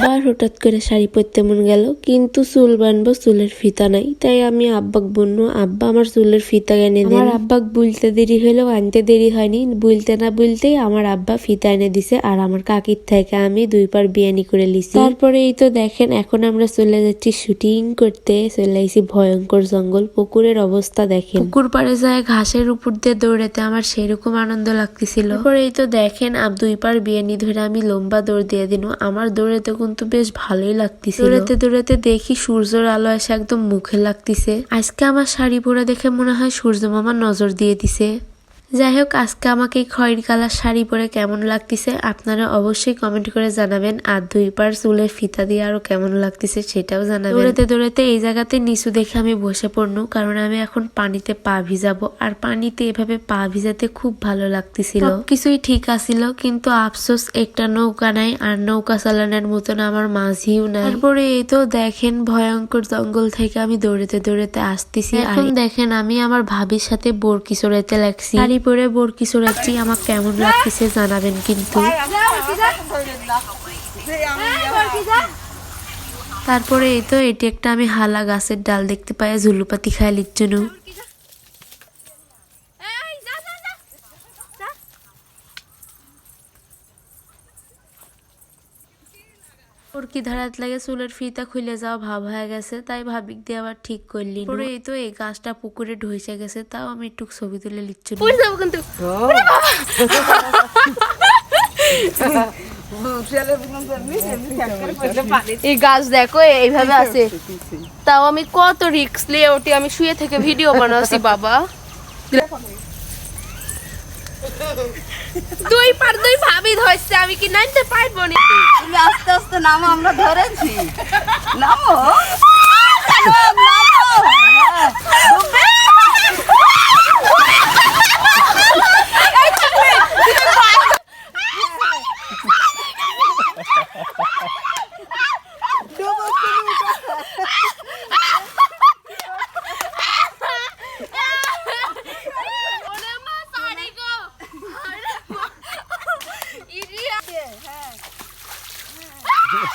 হঠাৎ করে শাড়ি পরতে মন গেল কিন্তু চুল বানবো চুলের ফিতা নাই। তাই আমি আব্বাক বলল আব্বা আমার চুলের ফিতা এনে দিন। আব্বাক বুলতে দেরি হলেও আনতে দেরি হয়নি। বুলতে না বুলতেই আমার আব্বা ফিতা এনে দিছে আর আমার কাকির থেকে আমি দুই পার বিয়ানি করে লিছি। তারপরে এই তো দেখেন এখন আমরা চলে যাচ্ছি শুটিং করতে। চলে আইছি ভয়ঙ্কর জঙ্গল পুকুরের অবস্থা দেখেন। পুকুর পাড়ে যায় ঘাসের উপর দিয়ে দৌড়াতে আমার সেরকম আনন্দ লাগতেছিল। তারপরে এই তো দেখেন আব দুই পার বিয়ানি ধরে আমি লম্বা দৌড় দিয়ে দিন। আমার দৌড়াতে কিন্তু বেশ ভালোই লাগতেছে দৌড়াতে দৌড়াতে দেখি সূর্যের আলো এসে একদম মুখে লাগতেছে। আজকে আমার শাড়ি পরা দেখে মনে হয় সূর্য মামা নজর দিয়ে দিছে। যাই হোক আজকে আমাকে এই খয়েরি কালার শাড়ি পরে কেমন লাগতেছে আপনারা অবশ্যই কমেন্ট করে জানাবেন। আর দুই পার চুলের ফিতা দিয়ে আরও কেমন লাগতেছে সেটাও জানাবেন। দৌড়াতে দৌড়াতে এই জায়গাতে নিচু দেখে আমি বসে পড়নু কারণ আমি এখন পানিতে পা ভিজাবো। আর পানিতে এভাবে পা ভিজাতে খুব ভালো লাগতেছিল। কিছুই ঠিক আছিল কিন্তু আফসোস একটা নৌকা নাই আর নৌকা চালানোর মতন আমার মাঝিও নাই। তারপরে এই তো দেখেন ভয়ঙ্কর জঙ্গল থেকে আমি দৌড়াতে দৌড়াতে আসতেছি। এখন দেখেন আমি আমার ভাবির সাথে বরকি চড়াইতে লাগছি। পরে বরকি চড়াচ্ছি আমার কেমন লাগতেছে জানাবেন কিন্তু। তারপরে এই তো, এটি একটা আমি হালা গাছের ডাল দেখতে পাই, ঝুলুপাতি খাইলির জন্য কি ধারাত লাগে চুলের ফিতা খুলে যাওয়া ভাব হয়ে গেছে তাই ভাবিক দিয়ে আবার ঠিক করলি পরে এই তো এই গাছটা পুকুরে ঢইসে গেছে তাও আমি একটু ছবি তুলে লিচ্ছি এই গাছ দেখো এইভাবে আছে। তাও আমি কত রিক্স নিয়ে ওটি আমি শুয়ে থেকে ভিডিও বানাচ্ছি বাবা। দুই পার দুই ভাবি ধরছে আমি কি নাইতে পারব না তুমি আস্তে আস্তে নামো আমরা ধরেছি। নামো? ওরে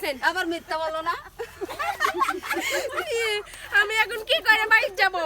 দিছেন আবার মিথ্যা বলো না। আমি এখন কি করে বাইক যাব?